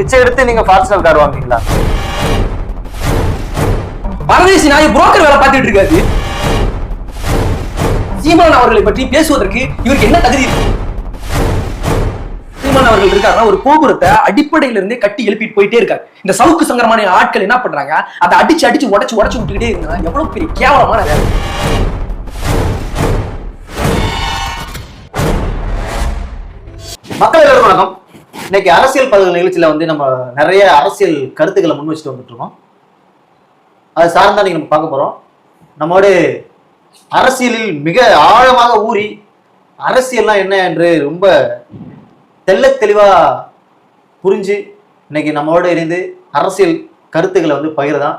பிச்சை எடுத்து நீங்க ஃபார்ச்சுனர் கார் வாங்குவீங்களா பரதேசி நாய் புரோக்கர் வேலை பார்த்துட்டு இருக்காது சீமான் அவர்களை பற்றி பேசுவதற்கு இவருக்கு என்ன தகுதி? இருக்கு சீமான் அவர்கள் இருக்காருன்னா ஒரு கோபுரத்தை அடிப்படையில இருந்தே கட்டி எழுப்பிட்டு போயிட்டே இருக்காரு. இந்த சவுக்கு சங்கரமான ஆட்கள் என்ன பண்றாங்க? அதை அடிச்சு அடிச்சு உடச்சு உடச்சு விட்டுக்கிட்டே இருந்தா எவ்வளவு பெரிய கேவலமான வேலை. மக்கள் எல்லாருக்கும் வணக்கம். இன்னைக்கு அரசியல் பதவி நிகழ்ச்சியில வந்து நம்ம நிறைய அரசியல் கருத்துக்களை முன் வச்சுட்டு வந்துட்டு இருக்கோம் அது சார்ந்தா நீங்க நம்ம பார்க்க போறோம். நம்மோட அரசியலில் மிக ஆழமாக ஊறி அரசியல்னா என்ன என்று ரொம்ப தெள்ளத் தெளிவா புரிஞ்சு இன்னைக்கு நம்மோட இணைந்து அரசியல் கருத்துக்களை வந்து பகிர்தான்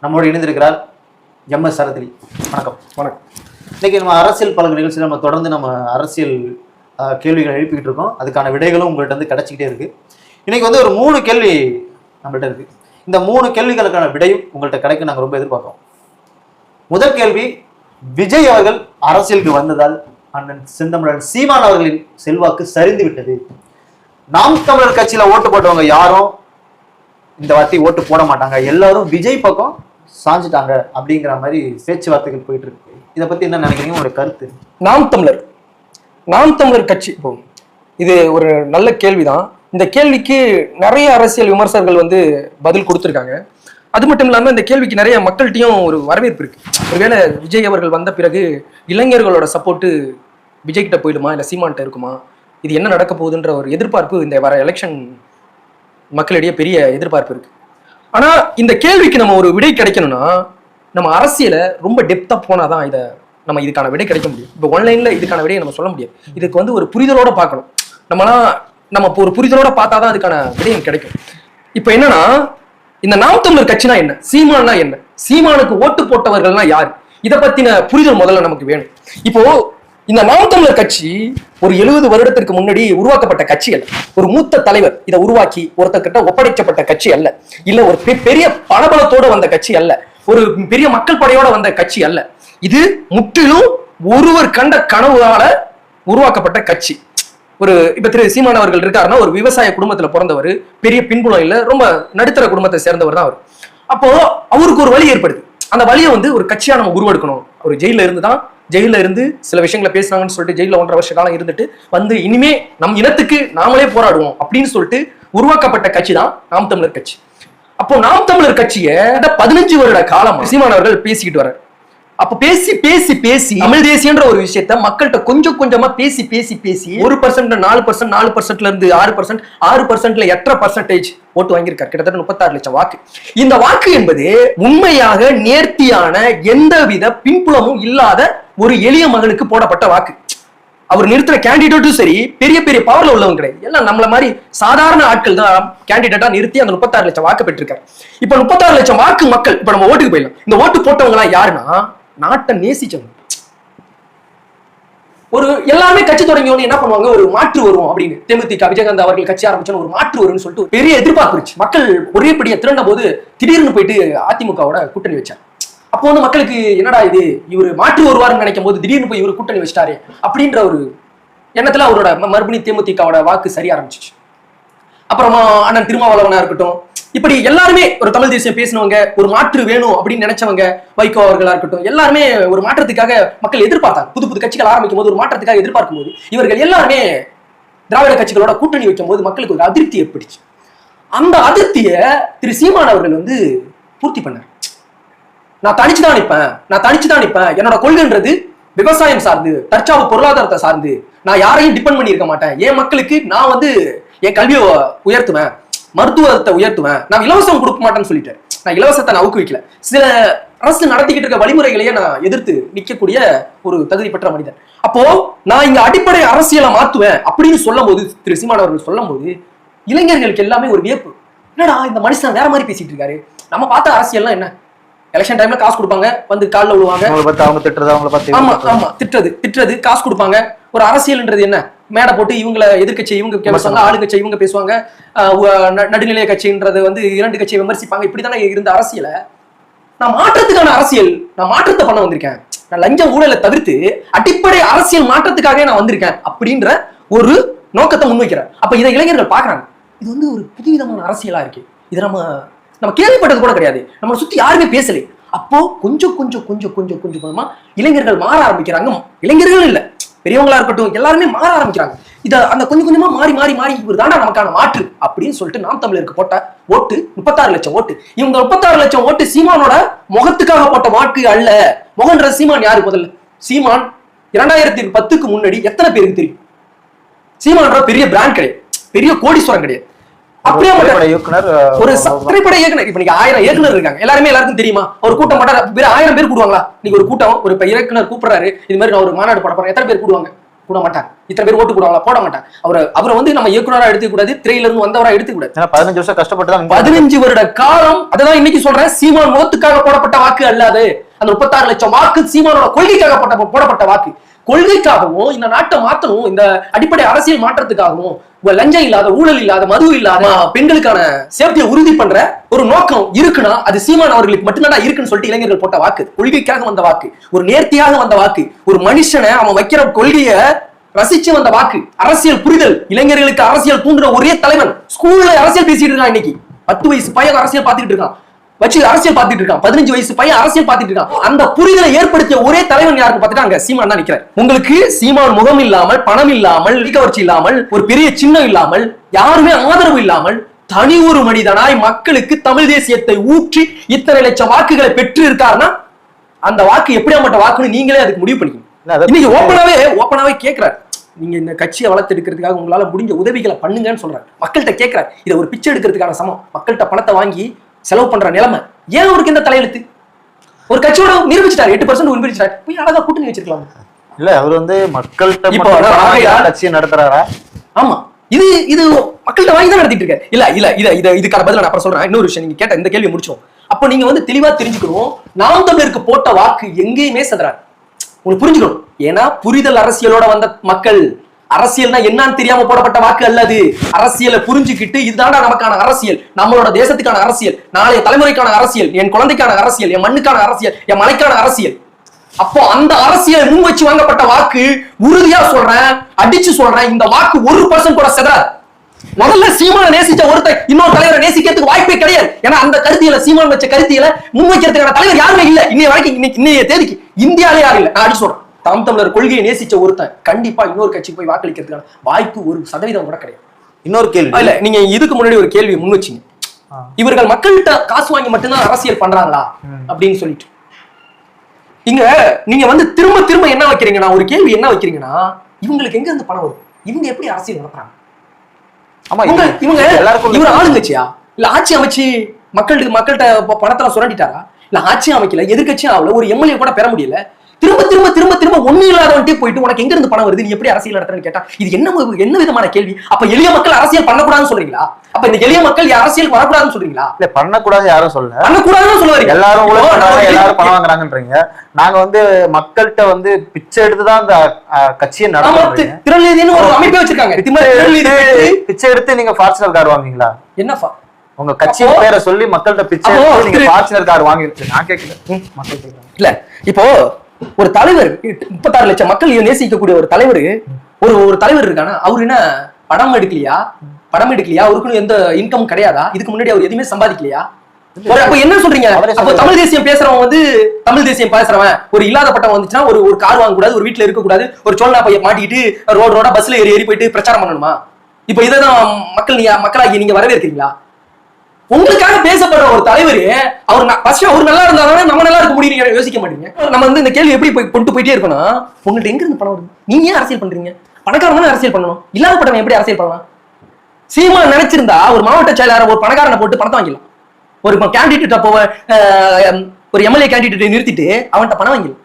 நம்மோடு இணைந்திருக்கிறார் எம் எஸ் சரத்ரி. வணக்கம். வணக்கம். இன்னைக்கு நம்ம அரசியல் பழக நிகழ்ச்சியில் நம்ம தொடர்ந்து நம்ம அரசியல் கேள்விகள் எழுப்பிக்கிட்டு இருக்கோம். அதுக்கான விடைகளும் உங்கள்கிட்ட வந்து கிடைச்சிக்கிட்டே இருக்கு. இன்னைக்கு வந்து ஒரு மூணு கேள்வி நம்மள்ட்ட இருக்கு. இந்த மூணு கேள்விகளுக்கான விடையும் உங்கள்கிட்ட கிடைக்க நாங்கள் ரொம்ப எதிர்பார்க்கிறோம். முதல் கேள்வி விஜய் அவர்கள் அரசியலுக்கு வந்ததால் அண்ணன் செந்தமிழன் சீமான் அவர்களின் செல்வாக்கு சரிந்து விட்டது. நாம் தமிழர் கட்சியில ஓட்டு போட்டவங்க யாரும் இந்த வார்த்தை ஓட்டு போட மாட்டாங்க. எல்லாரும் விஜய் பக்கம் சாஞ்சிட்டாங்க அப்படிங்கிற மாதிரி பேச்சுவார்த்தைகள் போயிட்டு இருக்கு. இதை பத்தி என்ன நினைக்கிறீங்க? உங்களுடைய கருத்து? நாம் தமிழர். நாம் தமிழர் கட்சி. இப்போ இது ஒரு நல்ல கேள்விதான். இந்த கேள்விக்கு நிறைய அரசியல் விமர்சகர்கள் வந்து பதில் கொடுத்துருக்காங்க. அது மட்டும் இல்லாமல் இந்த கேள்விக்கு நிறைய மக்கள்கிட்டையும் ஒரு வரவேற்பு இருக்கு. ஒருவேளை விஜய் அவர்கள் வந்த பிறகு இளைஞர்களோட சப்போர்ட்டு விஜய் கிட்ட போயிடுமா? இல்லை சீமான்கிட்ட இருக்குமா? இது என்ன நடக்க போகுதுன்ற ஒரு எதிர்பார்ப்பு இந்த வர எலெக்ஷன் மக்களிடையே பெரிய எதிர்பார்ப்பு இருக்கு. ஆனால் இந்த கேள்விக்கு நம்ம ஒரு விடை கிடைக்கணும்னா நம்ம அரசியலை ரொம்ப டெப்த்தாக போனாதான் இதை நம்ம இதுக்கான விடை கிடைக்க முடியும். இப்போ ஒன்லைன்ல இதுக்கான விடையை நம்ம சொல்ல முடியாது. இதுக்கு வந்து ஒரு புரிதலோட பார்க்கணும். நம்மலாம் நம்ம இப்போ ஒரு புரிதலோட பார்த்தா தான் அதுக்கான விடயம் கிடைக்கும். இப்போ என்னன்னா இந்த நாம் தமிழர் கட்சினா என்ன? சீமானா என்ன? சீமானுக்கு ஓட்டு போட்டவர்கள்னா யார்? இதை பத்தின புரிதல் முதல்ல நமக்கு வேணும். இப்போ இந்த நாம் தமிழர் கட்சி ஒரு எழுபது வருடத்திற்கு முன்னாடி உருவாக்கப்பட்ட கட்சி அல்ல. ஒரு மூத்த தலைவர் இதை உருவாக்கி ஒருத்தர்கிட்ட ஒப்படைக்கப்பட்ட கட்சி அல்ல. இல்ல ஒரு பெ- பெரிய பலபலத்தோடு வந்த கட்சி அல்ல. ஒரு பெரிய மக்கள் படையோட வந்த கட்சி அல்ல. இது முற்றிலும் ஒருவர் கண்ட கனவுனால உருவாக்கப்பட்ட கட்சி. ஒரு இப்ப திரு சீமான் அவர்கள் இருக்காருன்னா ஒரு விவசாய குடும்பத்துல பிறந்தவர் பெரிய பின்புலம் இல்ல ரொம்ப நடுத்தர குடும்பத்தை சேர்ந்தவர் தான் அவர். அப்போ அவருக்கு ஒரு வழி ஏற்படுது. அந்த வழியை வந்து ஒரு கட்சியா நம்ம உருவெடுக்கணும். அவர் ஜெயில இருந்து தான் ஜெயில இருந்து சில விஷயங்களை பேசுனாங்கன்னு சொல்லிட்டு ஜெயில ஒன்றரை வருஷ காலம் இருந்துட்டு வந்து இனிமே நம் இனத்துக்கு நாமளே போராடுவோம் அப்படின்னு சொல்லிட்டு உருவாக்கப்பட்ட கட்சி தான் நாம் தமிழர் கட்சி. அப்போ நாம் தமிழர் கட்சியை பதினஞ்சு வருட காலம் சீமானவர்கள் பேசிக்கிட்டு வர்றாரு. அப்ப பேசி பேசி பேசி. தமிழ் தேசியன்ற ஒரு விஷயத்த மக்கள்கிட்ட கொஞ்சம் கொஞ்சமா பேசி பேசி பேசி ஒரு பர்சன்ட் நாலு பர்சன்ட் நாலு பர்சன்ட்ல இருந்து ஆறு பர்சன்ட் ஆறு பர்சன்ட்ல எட்டரை பர்சன்டேஜ் ஓட்டு வாங்கியிருக்காரு. கிட்டத்தட்ட முப்பத்தாறு லட்சம் வாக்கு. இந்த வாக்கு என்பது உண்மையாக நேர்த்தியான எந்தவித பின்புலமும் இல்லாத ஒரு எளிய மகனுக்கு போடப்பட்ட வாக்கு. அவர் நிறுத்துற கேண்டிடேட்டும் சரி பெரிய பெரிய பவர்ல உள்ளவங்க கிடையாது. எல்லாம் நம்மள மாதிரி சாதாரண ஆட்கள் தான் கேண்டிடேட்டா நிறுத்தி அந்த முப்பத்தாறு லட்சம் வாக்கு பெற்றிருக்காரு. இப்ப முப்பத்தாறு லட்சம் வாக்கு மக்கள் இப்ப நம்ம ஓட்டுக்கு போயிடலாம். இந்த ஓட்டு போட்டவங்க எல்லாம் யாருன்னா நாட்டை நேசிச்சவங்க. ஒரு எல்லாமே கட்சி தொடங்கிய என்ன பண்ணுவாங்க? ஒரு மாற்று வரும் அப்படின்னு. தேமுதிக விஜயகாந்த் அவர்கள் கட்சி ஆரம்பிச்சோன்னு ஒரு மாற்று வரும்னு சொல்லிட்டு பெரிய எதிர்பார்ப்பு மக்கள் ஒரே படியை திரண்ட போது திடீர்னு போயிட்டு அதிமுகவோட கூட்டணி வச்சார் அப்போ வந்து மக்களுக்கு என்னடா இது? இவர் மாற்று வருவார்னு நினைக்கும் போது திடீர்னு போய் இவர் கூட்டணி வச்சிட்டாரு அப்படின்ற ஒரு எண்ணத்துல அவரோட ம- மறுபடியும் தேமுதிகவோட வாக்கு சரிய ஆரம்பிச்சிச்சு. அப்புறமா அண்ணன் திருமாவளவனா இருக்கட்டும் இப்படி எல்லாருமே ஒரு தமிழ் தேசியம் பேசினவங்க ஒரு மாற்று வேணும் அப்படின்னு நினைச்சவங்க வைகோ அவர்களா இருக்கட்டும் எல்லாருமே ஒரு மாற்றத்துக்காக மக்கள் எதிர்பார்த்தாங்க. புது புது கட்சிகள் ஆரம்பிக்கும் போது ஒரு மாற்றத்துக்காக எதிர்பார்க்கும் போது இவர்கள் எல்லாருமே திராவிட கட்சிகளோட கூட்டணி வைக்கும் போது மக்களுக்கு ஒரு அதிருப்தி ஏற்பட்டுச்சு. அந்த அதிருப்தியை திரு சீமான் அவர்கள் வந்து பூர்த்தி பண்ணார். நான் தனிச்சு தான் நிற்பேன் நான் தனிச்சு தான் நிற்பேன். என்னோட கொள்கைன்றது விவசாயம் சார்ந்து தற்சாவு பொருளாதாரத்தை சார்ந்து. நான் யாரையும் டிபெண்ட் பண்ணியிருக்க மாட்டேன். என் மக்களுக்கு நான் வந்து என் கல்வியை உயர்த்துவேன். மருத்துவத்தை உயர்த்துவேன். நான் இலவசம் கொடுக்க மாட்டேன்னு சொல்லிட்டேன். நான் இலவசத்தை நான் ஊக்குவிக்கல. சில அரசு நடத்திக்கிட்டு இருக்க வழிமுறைகளையே நான் எதிர்த்து நிக்கக்கூடிய ஒரு தகுதி பெற்ற மனிதன். அப்போ நான் இங்க அடிப்படை அரசியலை மாத்துவேன் அப்படின்னு சொல்லும் போது திரு சீமான் அவர்கள் சொல்லும் போது இளைஞர்களுக்கு எல்லாமே ஒரு வியப்பு. என்னடா இந்த மனுஷன் வேற மாதிரி பேசிட்டு இருக்காரு. நம்ம பார்த்த அரசியல்னா என்ன? எலெக்ஷன் டைம்ல காசு கொடுப்பாங்க வந்து கால்ல விழுவாங்க. அவங்க திட்டுறது அவங்கள பார்த்து. ஆமா திட்டுறது திட்டுறது காசு கொடுப்பாங்க. ஒரு அரசியல்ன்றது என்ன? மேடை போட்டு இவங்கள எதிர்க்கட்சி இவங்க பேசுவாங்க ஆளுங்கட்சி இவங்க பேசுவாங்க. ஆஹ் உ- ந- நடுநிலை கட்சின்றது வந்து இரண்டு கட்சியை விமர்சிப்பாங்க. இப்படித்தானே இருந்த அரசியலை நான் மாற்றத்துக்கான அரசியல் நான் மாற்றத்தை பண்ண வந்திருக்கேன். நான் லஞ்ச ஊழலை தவிர்த்து அடிப்படை அரசியல் மாற்றத்துக்காகவே நான் வந்திருக்கேன் அப்படின்ற ஒரு நோக்கத்தை முன்வைக்கிறேன். அப்ப இதை இளைஞர்கள் பாக்குறாங்க இது வந்து ஒரு புதுவிதமான அரசியலா இருக்கு. இது நம்ம நம்ம கேள்விப்பட்டது கூட கிடையாது. நம்மளை சுத்தி யாருமே பேசலை. அப்போ கொஞ்சம் கொஞ்சம் கொஞ்சம் கொஞ்சம் கொஞ்சம் கொஞ்சமா இளைஞர்கள் மாற ஆரம்பிக்கிறாங்க. இளைஞர்கள் இல்ல. பெரியவங்களா இருக்கட்டும் எல்லாருமே மாற ஆரம்பிக்கிறாங்க. இத அந்த கொஞ்சம் கொஞ்சமா மாறி மாறி மாறி இவர் தாண்டா நமக்கான மாற்று அப்படின்னு சொல்லிட்டு நாம் தமிழருக்கு போட்ட ஓட்டு முப்பத்தாறு லட்சம் ஓட்டு. இவங்க முப்பத்தாறு லட்சம் ஓட்டு சீமானோட முகத்துக்காக போட்ட வாக்கு அல்ல. முகன்ற சீமான் யாரு முதல்ல? சீமான் இரண்டாயிரத்தி பத்துக்கு முன்னாடி எத்தனை பேருக்கு தெரியும்? சீமான்ற பெரிய பிராண்ட் கிடையாது. பெரிய கோடீஸ்வரம் கிடையாது. அப்படியே இயக்குனர் ஒரு திரைப்பட இயக்குனர். இப்ப நீங்க ஆயிரம் இயக்குனர் இருக்காங்க. எல்லாருமே எல்லாருக்கும் தெரியுமா? ஒரு கூட்டம் போட்டா வேற ஆயிரம் பேர் கூடுவாங்களா? நீங்க ஒரு கூட்டம் ஒரு இயக்குனர் கூப்பிடுறாரு இது மாதிரி நான் ஒரு மாநாடு போட போறேன் எத்தனை பேர் கூடுவாங்க? கூட மாட்டாங்க. இத்தனை பேர் ஓட்டு போடுவாங்களா? போட மாட்டாங்க. அவரை அவரை வந்து நம்ம இயக்குனரா எடுத்துக்க கூடாது திரையில இருந்து வந்தவரா எடுத்துக்க கூடாது ஏன்னா பதினஞ்சு வருஷம் கஷ்டப்பட்டு தான் பதினஞ்சு வருட காலம் அததான் இன்னைக்கு சொல்றேன் சீமான் முகத்துக்காக போடப்பட்ட வாக்கு அல்லாது அந்த முப்பத்தாறு லட்சம் வாக்கு சீமானோட கொள்கைக்காக போட்ட போடப்பட்ட வாக்கு. கொள்கைக்காகவும் இந்த நாட்டை மாத்தணும் இந்த அடிப்படை அரசியல் மாற்றத்துக்காகவும் உங்க லஞ்சம் இல்லாத ஊழல் இல்லாத மது இல்லாத பெண்களுக்கான சேஃப்டியை உறுதி பண்ற ஒரு நோக்கம் இருக்குன்னா அது சீமான் அவர்களுக்கு மட்டும்தான் இருக்குன்னு சொல்லிட்டு இளைஞர்கள் போட்ட வாக்கு. கொள்கைக்காக வந்த வாக்கு. ஒரு நேர்த்தியாக வந்த வாக்கு. ஒரு மனுஷனை அவன் வைக்கிற கொள்கைய ரசிச்சு வந்த வாக்கு. அரசியல் புரிதல். இளைஞர்களுக்கு அரசியல் தூண்டுற ஒரே தலைவன். ஸ்கூல்ல அரசியல் பேசிட்டு இருக்கான் இன்னைக்கு. பத்து வயசு பையன் அரசியல் பார்த்துட்டு இருக்கான். வச்சு அரசியல் பார்த்துட்டு இருக்கான். பதினஞ்சு வயசு பையன் அரசியல் பார்த்துட்டு இருக்கான். அந்த புரிதலை ஏற்படுத்திய ஒரே தலைவன் யாருன்னு பார்த்துட்டு அங்க சீமான் தான் நிக்கிறார் உங்களுக்கு சீமான் முகம் இல்லாமல் பணம் இல்லாமல் கவர்ச்சி இல்லாமல் ஒரு பெரிய சின்னம் இல்லாமல் யாருமே ஆதரவு இல்லாமல் தனி ஒரு மனிதனாய் மக்களுக்கு தமிழ் தேசியத்தை ஊற்றி இத்தனை லட்சம் வாக்குகளை பெற்று இருக்காருன்னா அந்த வாக்கு எப்படியாப்பட்ட வாக்குன்னு நீங்களே அதுக்கு முடிவு பண்ணிக்கணும். இன்னைக்கு ஓப்பனாவே ஓப்பனாவே கேக்குறாரு. நீங்க இந்த கட்சியை வளர்த்தெடுக்கிறதுக்காக உங்களால முடிஞ்ச உதவிகளை பண்ணுங்கன்னு சொல்றாரு. மக்கள்கிட்ட கேட்கிறாரு இதை ஒரு பிச்சை எடுக்கிறதுக்கான சமம். மக்கள்கிட்ட பணத்தை வாங்கி செலவு பண்ற நிலைமை. ஏன் அவருக்கு இந்த தலையெழுத்து? ஒரு கட்சியோட நிரூபிச்சிட்டாரு எட்டு பர்சன்ட் நிரூபிச்சிட்டாரு போய் அழகா கூட்டணி வச்சிருக்கலாம் இல்ல அவர் வந்து மக்கள்கிட்ட கட்சியை நடத்துறாரா? ஆமா. இது இது மக்கள்கிட்ட வாங்கி தான் நடத்திட்டு இருக்காரு. இல்ல இல்ல இத இத இதுக்கான பதில நான் அப்புறம் சொல்றேன். இன்னொரு விஷயம் நீங்க கேட்ட இந்த கேள்வி முடிச்சோம் அப்போ நீங்க வந்து தெளிவா தெரிஞ்சுக்கணும் நாம் தமிழருக்கு போட்ட வாக்கு எங்கேயுமே சதுராது உங்களுக்கு புரிஞ்சுக்கணும். ஏன்னா புரிதல் அரசியலோட வந்த மக்கள் அரசியல்னா என்னன்னு தெரியாம போடப்பட்ட வாக்கு அல்லது அரசியலை புரிஞ்சுக்கிட்டு இதுதான்டா நமக்கான அரசியல். நம்மளோட தேசத்துக்கான அரசியல். நாளைய தலைமுறைக்கான அரசியல். என் குழந்தைக்கான அரசியல். என் மண்ணுக்கான அரசியல். என் மலைக்கான அரசியல். அப்போ அந்த அரசியல் முன் வச்சு வாங்கப்பட்ட வாக்கு உறுதியா சொல்றேன் அடிச்சு சொல்றேன் இந்த வாக்கு ஒரு பர்சன்ட் கூட செதறாது. முதல்ல சீமான நேசிச்ச ஒருத்தர் இன்னொரு தலைவரை நேசிக்கிறதுக்கு வாய்ப்பே கிடையாது. ஏன்னா அந்த கருத்தியல சீமான் வச்ச கருத்தியல முன்வைக்கிறதுக்கான தலைவர் யாருமே இல்ல. இன்னைய வரைக்கும் இன்னைக்கு இன்னைய தேதிக்கு இந்தியாலே யாரும் இல்ல. நான் அடிச்சு சொல்றேன். தாம் தமிழர் கொள்கையை நேசிச்ச ஒருத்தன் கண்டிப்பா இன்னொரு கட்சிக்கு போய் வாக்களிக்கிறதுக்கான வாய்ப்பு ஒரு சதவீதம் கூட கிடையாது. இன்னொரு கேள்வி. இல்ல நீங்க இதுக்கு முன்னாடி ஒரு கேள்வி முன் வச்சீங்க. இவர்கள் மக்கள்கிட்ட காசு வாங்கி மட்டும்தான் அரசியல் பண்றாங்களா? அப்படின்னு சொல்லிட்டு. இங்க நீங்க வந்து திரும்ப திரும்ப என்ன வைக்கிறீங்கன்னா ஒரு கேள்வி என்ன வைக்கிறீங்கன்னா இவங்களுக்கு எங்க இருந்து பணம் வரும்? இவங்க எப்படி அரசியல் நடத்துறாங்க? ஆமா இவங்க இது- இவங்க எல்லாருக்கும் இவர் ஆளுங்கட்சியா? இல்ல ஆட்சி அமைச்சு மக்களுக்கு மக்கள்கிட்ட ப- பணத்தெல்லாம் சுரண்டிட்டாரா? இல்ல ஆட்சி அமைக்கல எதிர்க்கட்சியும் ஆகல ஒரு எம்எல்ஏ கூட பெற முடியல. திரும்ப திரும்ப திரும்ப திரும்ப ஒண்ணு இல்லாதவன்ட்டே போயிட்டு உனக்கு எங்க இருந்து பணம் வருது? நீ எப்படி அரசியல் நடத்துறன்னு கேட்டா இது என்ன என்ன விதமான கேள்வி? அப்ப எளிய மக்கள் அரசியல் பண்ணக்கூடாதுன்னு சொல்றீங்களா? அப்ப இந்த எளிய மக்கள் அரசியல் வரக்கூடாதுன்னு சொல்றீங்களா? இல்ல பண்ணக்கூடாது யாரும் சொல்லல. பண்ணக்கூடாதுன்னு சொல்ல வரீங்க எல்லாரும் எல்லாரும் பணம் வாங்குறாங்கன்றீங்க. நாங்க வந்து மக்கள்கிட்ட வந்து பிச்சை எடுத்துதான் அந்த கட்சியை ஆமா, நடத்துறீங்க தி- திரள்நிதின்னு ஒரு அமைப்பே வச்சிருக்காங்க. பிச்சை எடுத்து நீங்க ஃபார்ச்சுனர் கார் வாங்குவீங்களா? என்னப்பா? உங்க கட்சியின் பேரை சொல்லி மக்கள்கிட்ட பிச்சை நீங்க ஃபார்ச்சுனர் கார் வாங்கிருக்கு நான் கேட்கல மக்கள் இல்ல இப்போ ஒரு தலைவர் முப்பத்தாறு லட்சம் மக்கள் நேசிக்கக்கூடிய ஒரு தலைவர் ஒரு ஒரு தலைவர் இருக்கானா? அவர் என்ன படம் எடுக்கலையா? படம் எடுக்கலையா? அவருக்குன்னு எந்த இன்கம் கிடையாதா? இதுக்கு முன்னாடி அவர் எதுவுமே சம்பாதிக்கலையா? அப்ப என்ன சொல்றீங்க? அப்ப. தமிழ் தேசியம் பேசுறவன் வந்து தமிழ் தேசியம் பேசுறவன். ஒரு இல்லாத பட்டம் வந்துச்சுன்னா ஒரு ஒரு கார் வாங்க கூடாது ஒரு வீட்டுல இருக்க கூடாது ஒரு சோழனா பைய மாட்டிக்கிட்டு ரோடு ரோடா பஸ்ல ஏறி ஏறி போயிட்டு பிரச்சாரம் பண்ணணுமா? இப்ப இதைதான் மக்கள் நீங்க மக்களாகி நீங்க வரவேற்கிறீங்களா? உங்களுக்காக பேசப்படுற ஒரு தலைவர் அவர் ஃபர்ஸ்ட் அவர் நல்லா இருந்தாலும் நம்ம நல்லா இருக்க முடியும் யோசிக்க மாட்டீங்க. நம்ம வந்து இந்த கேள்வி எப்படி போய் கொண்டு போயிட்டே இருக்கோம்னா உங்கள்ட்ட எங்க இருந்து பணம் வருது? நீங்க ஏன் அரசியல் பண்றீங்க? பணக்காரன் தானே அரசியல் பண்ணணும். இல்லாத பட்டவன் எப்படி அரசியல் பண்ணலாம்? சீமா நினைச்சிருந்தா ஒரு மாவட்ட செயலாளர் ஒரு பணக்காரனை போட்டு பணத்தை வாங்கிடலாம். ஒரு கேண்டிடேட்டை போவ ஒரு எம்எல்ஏ கேண்டிடேட்டை நிறுத்திட்டு அவன்கிட்ட பணம் வாங்கிடலாம்.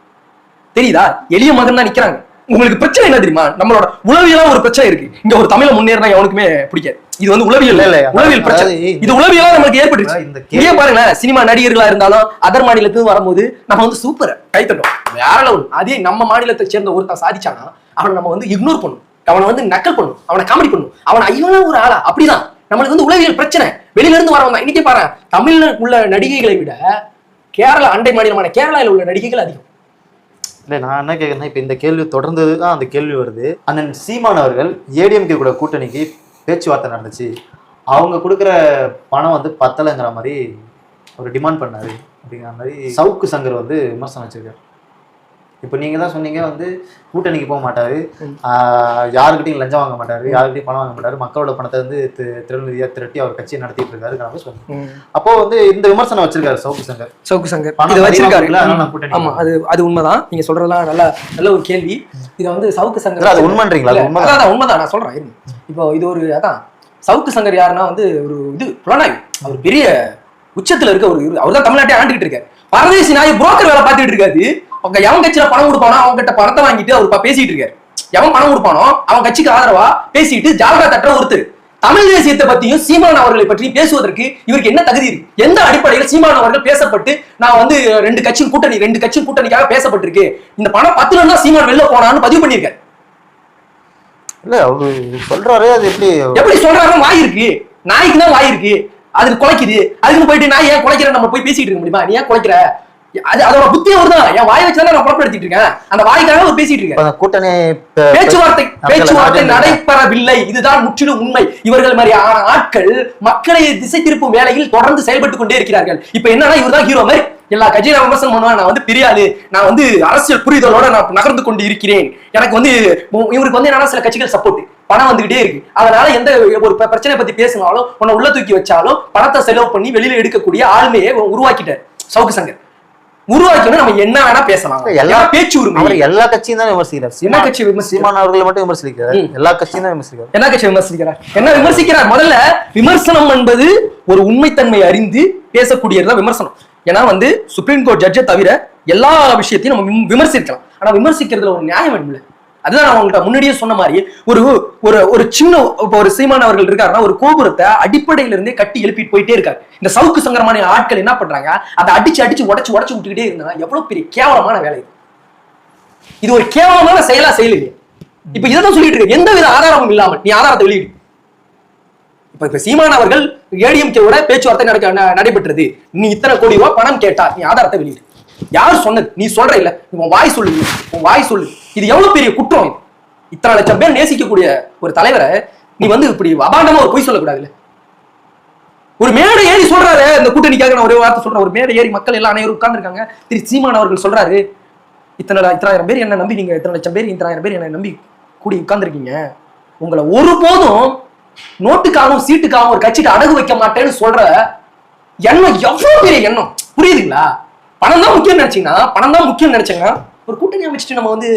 தெரியுதா? எளிய மகன் தான் நிக்கிறாங்க. உங்களுக்கு பிரச்சனை என்ன தெரியுமா? நம்மளோட உளவியலா ஒரு பிரச்சனை இருக்கு. இங்க ஒரு தமிழ முன்னேறினா எவனுக்குமே பிடிக்காது. இது வந்து உளவியல் இல்ல. உளவியல் பிரச்சனை. இது உளவியலா நமக்கு ஏற்பட்டுச்சு இங்கே பாருங்களேன் சினிமா நடிகர்களா இருந்தாலும் அதர் மாநிலத்துக்கு வரும்போது நம்ம வந்து சூப்பர் கை தட்டோம் வேற லெவல். அதே நம்ம மாநிலத்தை சேர்ந்த ஒருத்தன் சாதிச்சானா அவனை நம்ம வந்து இக்னோர் பண்ணும் அவனை வந்து நக்கல் பண்ணும் அவனை காமெடி பண்ணும் அவன் ஐயனா ஒரு ஆளா? அப்படிதான். நம்மளுக்கு வந்து உளவியல் பிரச்சனை. வெளியில இருந்து வரவங்க. இன்னைக்கு பாரு தமிழ்ல உள்ள நடிகைகளை விட கேரளா அண்டை மாநிலமான கேரளாவில் உள்ள நடிகைகள் அதிகம். இல்லை நான் என்ன கேட்குறேன்னா இப்போ இந்த கேள்வி தொடர்ந்து தான் அந்த கேள்வி வருது. அண்ணன் சீமான் அவர்கள் ஏடிஎம்கே கூட கூட்டணிக்கு பேச்சுவார்த்தை நடந்துச்சு. அவங்க கொடுக்குற பணம் வந்து பத்தலைங்கிற மாதிரி ஒரு டிமாண்ட் பண்ணாரு அப்படிங்கிற மாதிரி சவுக்கு சங்கர் வந்து விமர்சனம் வச்சிருக்காரு. இப்போ நீங்க தான் சொன்னீங்க வந்து கூட்டணிக்கு போக மாட்டாரு. யாருக்கிட்டையும் லஞ்சம் வாங்க மாட்டாரு. யாருக்கிட்டையும் பணம் வாங்க மாட்டாரு. மக்களோட பணத்தை வந்து தி- திறநிதியா திரட்டி அவர் கட்சியை நடத்திட்டு இருக்காரு. ம். அப்போ வந்து இந்த விமர்சனம் வச்சிருக்காரு சவுக்கு சங்கர். சவுக்கு சங்கர். இது வச்சிருக்காரு. நான் ஆமா அது அது உண்மைதான். நீங்க சொல்றதெல்லாம் நல்ல நல்ல ஒரு கேள்வி. இதை வந்து சவுக்கு சங்கர் அது உண்மைன்றீங்களா? அது இல்ல, உண்மை அதான் அதான் உண்மைதான். நான் சொல்றேன். இப்போ இது ஒரு அதான் சவுக்கு சங்கர் யாருன்னா வந்து ஒரு இது புலனாய்வு. அவர் பெரிய உச்சத்துல இருக்க ஒரு அவர் தான் தமிழ்நாட்டை ஆண்டுகிட்டு இருக்காரு. பரதேசி நாய் புரோக்கர் வேலை பார்த்துட்டு இருக்காது அவங்க எவன் கட்சியில பணம் கொடுப்பானோ அவங்க கிட்ட பணத்தை வாங்கிட்டு அவர் பேசிட்டு இருக்காரு. எவன் பணம் கொடுப்பானோ அவன் கட்சிக்கு ஆதரவா பேசிட்டு ஜாலகா தட்டுற ஒருத்தர். தமிழ் தேசியத்தை பத்தியும் சீமான் அவர்களை பற்றி பேசுவதற்கு இவருக்கு என்ன தகுதி இருக்கு? எந்த அடிப்படையில் சீமான் அவர்கள் பேசப்பட்டு நான் வந்து ரெண்டு கட்சியின் கூட்டணி ரெண்டு கட்சியின் கூட்டணிக்காக பேசப்பட்டிருக்கு. இந்த பணம் பத்துல இருந்தா சீமான் வெளில போனான்னு பதிவு பண்ணியிருக்காரு. இல்ல அவரு சொல்றாரு அது எப்படி? எப்படி சொல்றாங்க வாய் இருக்கு. நாய்க்கு தான் வாய் இருக்கு. அதுக்கு குலைக்குது. அதுக்கு போயிட்டு நான் ஏன் குலைக்கிறேன் நம்ம போய் பேசிட்டு இருக்க முடியுமா? நீ ஏன் குலைக்கிற? அது அதோட புத்தி அவர்தான் என் வாய் வச்சுதான் நான் குழப்பப்படுத்திட்டு இருக்கேன். அந்த வாய்க்காக அவர் பேசிட்டு இருக்கேன். கூட்டணி பேச்சுவார்த்தை பேச்சுவார்த்தை. நடைபெறவில்லை. இதுதான் முற்றிலும் உண்மை. இவர்கள் மாதிரியான ஆட்கள் மக்களை திசை திருப்பும் வேலையில் தொடர்ந்து செயல்பட்டு கொண்டே இருக்கிறார்கள். இப்ப என்னன்னா இவர்தான் ஹீரோ மாதிரி. எல்லா கட்சியும் நான் விமர்சனம் பண்ணுவேன் நான் வந்து பெரிய ஆளு நான் வந்து அரசியல் புரிதலோட நான் நகர்ந்து கொண்டு இருக்கிறேன். எனக்கு வந்து இவருக்கு வந்து என்னன்னா சில கட்சிகள் சப்போர்ட் பணம் வந்துகிட்டே இருக்கு. அதனால எந்த ஒரு பிர- பிரச்சனை பத்தி பேசினாலும் உன்னை உள்ள தூக்கி வச்சாலும் பணத்தை செலவு பண்ணி வெளியில எடுக்கக்கூடிய ஆளுமையை உருவாக்கிட்டார். சவுக்கு சங்கர். உருவாக்கணும் நம்ம என்ன வேணா பேசலாம். எல்லா- பேச்சு உரிமை அவர் எல்லா கட்சியும் தான் விமர்சிக்கிறார். என்ன கட்சி விமர்சிக்கிறார்? சீமான் அவர்களை மட்டும் விமர்சிக்கிறார். எல்லா கட்சியும் தான் விமர்சிக்கிறார். என்ன கட்சி விமர்சிக்கிறார்? என்ன விமர்சிக்கிறார்? முதல்ல விமர்சனம் என்பது ஒரு உண்மைத்தன்மை அறிந்து பேசக்கூடியதுதான் விமர்சனம். ஏன்னா வந்து சுப்ரீம் கோர்ட் ஜட்ஜை தவிர எல்லா விஷயத்தையும் நம்ம விம- விமர்சிக்கலாம். ஆனா விமர்சிக்கிறதுல ஒரு நியாயம் வேணும்ல. அதுதான் நான் உங்கள்கிட்ட முன்னாடியே சொன்ன மாதிரி ஒரு ஒரு ஒரு சின்ன இப்போ ஒரு சீமான் அவர்கள் இருக்காருன்னா ஒரு கோபுரத்தை அடிப்படையில இருந்தே கட்டி எழுப்பிட்டு போயிட்டே இருக்காரு. இந்த சவுக்கு சங்கரமான ஆட்கள் என்ன பண்றாங்க? அதை அடிச்சு அடிச்சு உடைச்சு உடைச்சு விட்டுக்கிட்டே இருந்தா எவ்வளவு பெரிய கேவலமான வேலை இது. ஒரு கேவலமான செயலா செயலுங்க. இப்ப இதான் சொல்லிட்டு இருக்க எந்த வித ஆதாரமும் இல்லாமல். நீ ஆதாரத்தை வெளியிடு. இப்ப இப்ப சீமான் அவர்கள் ஏடிஎம்கேவோட பேச்சுவார்த்தை நடக்க நடைபெற்றது. நீ இத்தனை கோடி ரூபாய் பணம் கேட்டா நீ ஆதாரத்தை வெளியிடு. யார் சொன்னது? நீ சொல்ற இல்ல. உன் வாய் சொல்லு உன் வாய் சொல்லு. இது எவ்வளவு பெரிய குற்றம்? இத்தனை லட்சம் பேர் நேசிக்கக்கூடிய ஒரு தலைவரை நீ வந்து இப்படி அபாண்டமா ஒரு பொய் சொல்லக்கூடாதுல்ல? ஒரு மேடை ஏறி சொல்றாரு இந்த கூட்டணிக்காக நான் ஒரே வார்த்தை சொல்றேன். ஒரு மேடை ஏறி மக்கள் எல்லாம் அனைவரும் உட்கார்ந்துருக்காங்க. திரு சீமான் அவர்கள் சொல்றாரு இத்தனை இத்தனாயிரம் பேர் என்ன நம்பி நீங்க இத்தனை லட்சம் பேர் இத்தனாயிரம் பேர் என்ன நம்பி கூடி உட்கார்ந்துருக்கீங்க? உங்களை ஒருபோதும் நோட்டுக்காகவும் சீட்டுக்காகவும் ஒரு கட்சிக்கு அடகு வைக்க மாட்டேன்னு சொல்ற எண்ணம் எவ்வளவு பெரிய எண்ணம்? புரியுதுங்களா? பணம் தான் முக்கியம் நினைச்சீங்கன்னா பணம் தான் முக்கியம் நினைச்சீங்கன்னா ஒரு கூட்டணி அமைச்சிட்டு நம்ம வந்து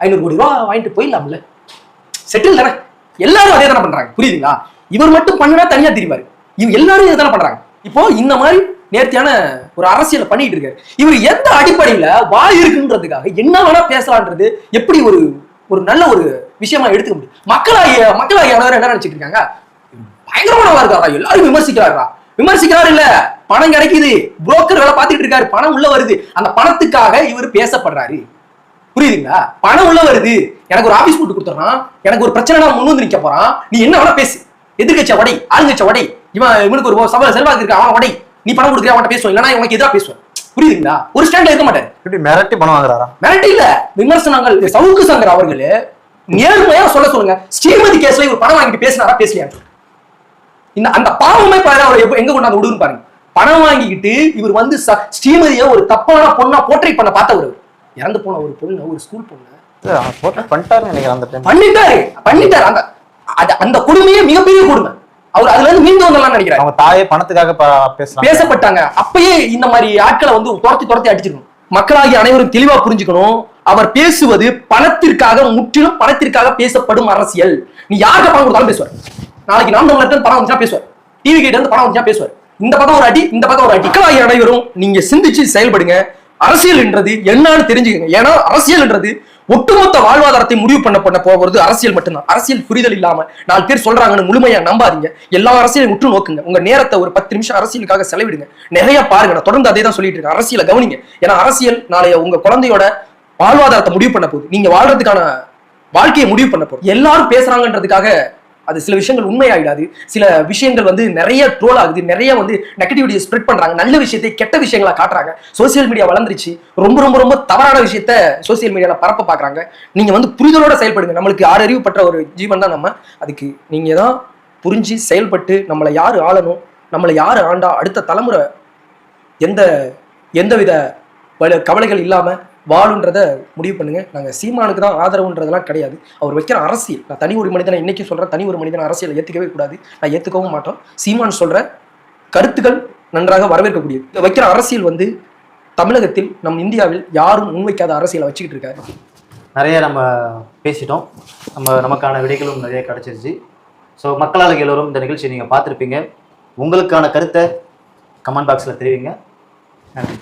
ஐநூறு கோடி ரூபா வாங்கிட்டு போயிடலாம்ல. செட்டில் தானே? எல்லாரும் அதே தானே பண்றாங்க. புரியுதுங்களா? இவர் மட்டும் பண்ணுனா தனியா தெரிவாரு. இவங்க எல்லாரும் இதை தானே பண்றாங்க. இப்போ இந்த மாதிரி நேர்த்தியான ஒரு அரசியலை பண்ணிட்டு இருக்காரு. இவர் எந்த அடிப்படையில வாய் இருக்குன்றதுக்காக என்ன வேணா பேசலான்றது எப்படி ஒரு ஒரு நல்ல ஒரு விஷயமா எடுத்துக்க முடியும்? மக்களாகிய மக்களாகிய என்ன நினைச்சிட்டு இருக்காங்க? பயங்கரமானவா இருக்காரா எல்லாரும் விமர்சிக்கிறாரா விமர்சிக்கிறாரு இல்ல. பணம் கிடைக்குது. புரோக்கர் வேலை பார்த்துட்டு இருக்காரு. பணம் உள்ள வருது. அந்த பணத்துக்காக இவர் பேசப்படுறாரு. புரியுதுங்களா? பணம் உள்ள வருது. எனக்கு ஒரு ஆபீஸ் போட்டு கொடுத்துறான் எனக்கு ஒரு பிரச்சனை முன் வந்து நிக்க போறான். நீ என்ன வேணா பேசு. எதிர்கட்சியா வடை ஆளுங்கட்சியா வடை இவன் இவனுக்கு ஒரு சபை செல்வாக்கு இருக்கு. அவன் வடை நீ பணம் கொடுக்குற அவன்கிட்ட பேசுவான் இல்லைன்னா உனக்கு எதிராக பேசுவேன் புரியுதுங்களா? ஒரு ஸ்டாண்ட்ல இருக்க மாட்டாரு. இப்படி மிரட்டி பணம் வாங்குறாரா? மிரட்டி இல்ல. விமர்சனங்கள் சவுக்கு சங்கர் அவர்கள் நேர்மையா சொல்ல சொல்லுங்க. ஸ்ரீமதி கேஸ்ல இவர் பணம் வாங்கிட்டு பேசினாரா பேசலையா இந்த அந்த பாவமே பாரு அவர் எங்க கொண்டாந்து விடுன்னு பாருங்க. பணம் வாங்கிக்கிட்டு இவர் வந்து ஸ்ரீமதியை ஒரு தப்பான பொண்ணா போர்ட்ரேட் பண்ண பார்த்தவர். இறந்து போன ஒரு பொண்ணு ஒரு ஸ்கூல் பொண்ணு. பண்ணிட்டாருன்னு நினைக்கிறேன் அந்த பண்ணிட்டாரு பண்ணிட்டாரு. அந்த அது- அந்த கொடுமையே மிகப்பெரிய கொடுமை. அவர் அதுல இருந்து மீண்டு வந்தலாம் நினைக்கிறாரு. அவங்க தாயே பணத்துக்காக பேசப்பட்டாங்க. அப்பயே இந்த மாதிரி ஆட்களை வந்து துரத்தி துரத்தி அடிச்சிருக்கணும். மக்களாகிய அனைவரும் தெளிவா புரிஞ்சுக்கணும். அவர் பேசுவது பணத்திற்காக முற்றிலும் பணத்திற்காக பேசப்படும் அரசியல். நீ யாருக்கு பணம் கொடுத்தாலும் பேசுவார். நாளைக்கு நாம் தமிழர் பணம் வந்துச்சா பேசுவார். டிவி கிட்ட இருந்து பணம் வந்துச்சா பேசுவார். இந்த பக்கம் ஒரு அடி இந்த பக்கம் ஒரு அடி. மக்களாகிய அனைவரும் நீங்க சிந்திச்சு செயல்படுங்க. அரசியல்ன்றது என்னன்னு தெரிஞ்சுக்கங்க. ஏன்னா அரசியல்ன்றது ஒட்டுமொத்த வாழ்வாதாரத்தை முடிவு பண்ண பண்ண போகிறது அரசியல் மட்டும்தான். அரசியல் புரிதல் இல்லாம நாலு பேர் சொல்றாங்கன்னு முழுமையா நம்பாதீங்க. எல்லா அரசியலையும் உற்று நோக்குங்க. உங்க நேரத்தை ஒரு பத்து நிமிஷம் அரசியலுக்காக செலவிடுங்க. நிறைய பாருங்க. நான் தொடர்ந்து அதே தான் சொல்லிட்டு இருக்கேன். அரசியலை கவனிங்க. ஏன்னா அரசியல் நாளைய உங்க குழந்தையோட வாழ்வாதாரத்தை முடிவு பண்ண போகுது. நீங்க வாழ்றதுக்கான வாழ்க்கையை முடிவு பண்ண போகுது. எல்லாரும் பேசுறாங்கன்றதுக்காக அது சில விஷயங்கள் உண்மையாயிடாது. சில விஷயங்கள் வந்து நிறைய ட்ரோல் ஆகுது. நிறைய வந்து நெகட்டிவிட்டியை ஸ்ப்ரெட் பண்றாங்க. நல்ல விஷயத்தை கெட்ட விஷயங்களா காட்டுறாங்க. சோசியல் மீடியா வளர்ந்துருச்சு. ரொம்ப ரொம்ப ரொம்ப தவறான விஷயத்த சோசியல் மீடியாவில் பரப்ப பாக்குறாங்க. நீங்க வந்து புரிதலோட செயல்படுங்க. நம்மளுக்கு ஆறு அறிவு பற்ற ஒரு ஜீவன் தான் நம்ம. அதுக்கு நீங்க தான் புரிஞ்சு செயல்பட்டு நம்மளை யார் ஆளணும்? நம்மளை யார் ஆண்டா? அடுத்த தலைமுறை எந்த எந்தவித கவலைகள் இல்லாமல் வாழுன்றத முடிவு பண்ணுங்க. நாங்கள் சீமானுக்கு தான் ஆதரவுன்றதெல்லாம் கிடையாது. அவர் வைக்கிற அரசியல். நான் தனி ஒரு மனிதனை இன்னைக்கு சொல்கிறேன் தனி ஒரு மனிதனை அரசியலை ஏற்றுக்கவே கூடாது. நான் ஏற்றுக்கவும் மாட்டோம். சீமான் சொல்கிற கருத்துக்கள் நன்றாக வரவேற்கக்கூடியது. வைக்கிற அரசியல் வந்து தமிழகத்தில் நம் இந்தியாவில் யாரும் முன்வைக்காத அரசியலை வச்சுக்கிட்டு இருக்காரு. நிறைய நம்ம பேசிட்டோம். நம்ம நமக்கான விடைகளும் நிறைய கிடைச்சிருச்சு. ஸோ மக்களால் எல்லோரும் இந்த நிகழ்ச்சியை நீங்கள் பார்த்துருப்பீங்க. உங்களுக்கான கருத்தை கமெண்ட் பாக்ஸில் தெரிவிங்க. நன்றி.